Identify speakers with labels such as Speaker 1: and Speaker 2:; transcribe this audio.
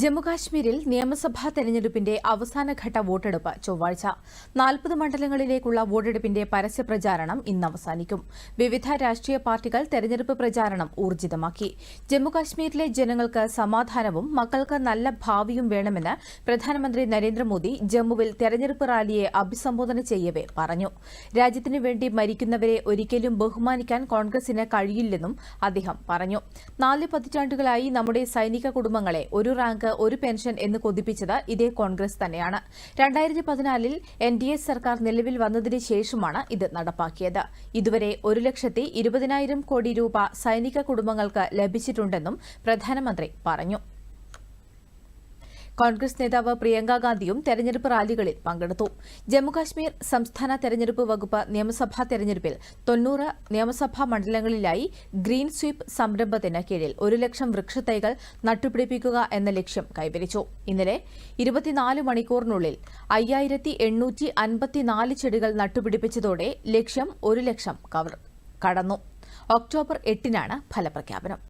Speaker 1: ജമ്മുകാശ്മീരിൽ നിയമസഭാ തെരഞ്ഞെടുപ്പിന്റെ അവസാനഘട്ട വോട്ടെടുപ്പ് ചൊവ്വാഴ്ച. നാൽപ്പത് മണ്ഡലങ്ങളിലേക്കുള്ള വോട്ടെടുപ്പിന്റെ പരസ്യപ്രചാരണം ഇന്ന് അവസാനിക്കും. വിവിധ രാഷ്ട്രീയ പാർട്ടികൾ തെരഞ്ഞെടുപ്പ് പ്രചാരണം ഊർജിതമാക്കി. ജമ്മുകാശ്മീരിലെ ജനങ്ങൾക്ക് സമാധാനവും മക്കൾക്ക് നല്ല ഭാവിയും വേണമെന്ന് പ്രധാനമന്ത്രി നരേന്ദ്രമോദി ജമ്മുവിൽ തെരഞ്ഞെടുപ്പ് റാലിയെ അഭിസംബോധന ചെയ്യവേ പറഞ്ഞു. രാജ്യത്തിനു വേണ്ടി മരിക്കുന്നവരെ ഒരിക്കലും ബഹുമാനിക്കാൻ കോൺഗ്രസിന് കഴിയില്ലെന്നും അദ്ദേഹം പറഞ്ഞു. നാല് പതിറ്റാണ്ടുകളായി നമ്മുടെ സൈനിക കുടുംബങ്ങളെ ഒരു റാങ്ക് ഒരു പെൻഷൻ എന്ന് കൊതിപ്പിച്ചത് ഇതേ കോൺഗ്രസ് തന്നെയാണ്. രണ്ടായിരത്തി പതിനാലിൽ എൻ ഡി എ സർക്കാർ നിലവിൽ വന്നതിന് ശേഷമാണ് ഇത് നടപ്പാക്കിയത്. ഇതുവരെ ഒരു ലക്ഷത്തി ഇരുപതിനായിരം കോടി രൂപ സൈനിക കുടുംബങ്ങൾക്ക് ലഭിച്ചിട്ടുണ്ടെന്നും പ്രധാനമന്ത്രി പറഞ്ഞു. കോൺഗ്രസ് നേതാവ് പ്രിയങ്കാഗാന്ധിയും തെരഞ്ഞെടുപ്പ് റാലികളിൽ പങ്കെടുത്തു. ജമ്മുകാശ്മീർ സംസ്ഥാന തെരഞ്ഞെടുപ്പ് വകുപ്പ് നിയമസഭാ തെരഞ്ഞെടുപ്പിൽ തൊണ്ണൂറ് നിയമസഭാ മണ്ഡലങ്ങളിലായി ഗ്രീൻ സ്വീപ്പ് സംരംഭത്തിന് കീഴിൽ ഒരു ലക്ഷം വൃക്ഷത്തൈകൾ നട്ടുപിടിപ്പിക്കുക എന്ന ലക്ഷ്യം കൈവരിച്ചു. ഇന്നലെ ഇരുപത്തിനാല് മണിക്കൂറിനുള്ളിൽ അയ്യായിരത്തി എണ്ണൂറ്റി അൻപത്തിനാല് ചെടികൾ നട്ടുപിടിപ്പിച്ചതോടെ ലക്ഷ്യം ഒരു ലക്ഷം കടന്നു. ഒക്ടോബർ എട്ടിനാണ് ഫലപ്രഖ്യാപനം.